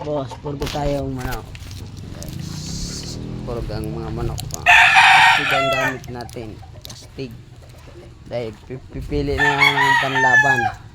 boss, purgo tayong manok. Yes. Purgo ang mga manok. pa. Pastig ang gamit natin. Pastig. Dahil pipili na ng panlaban.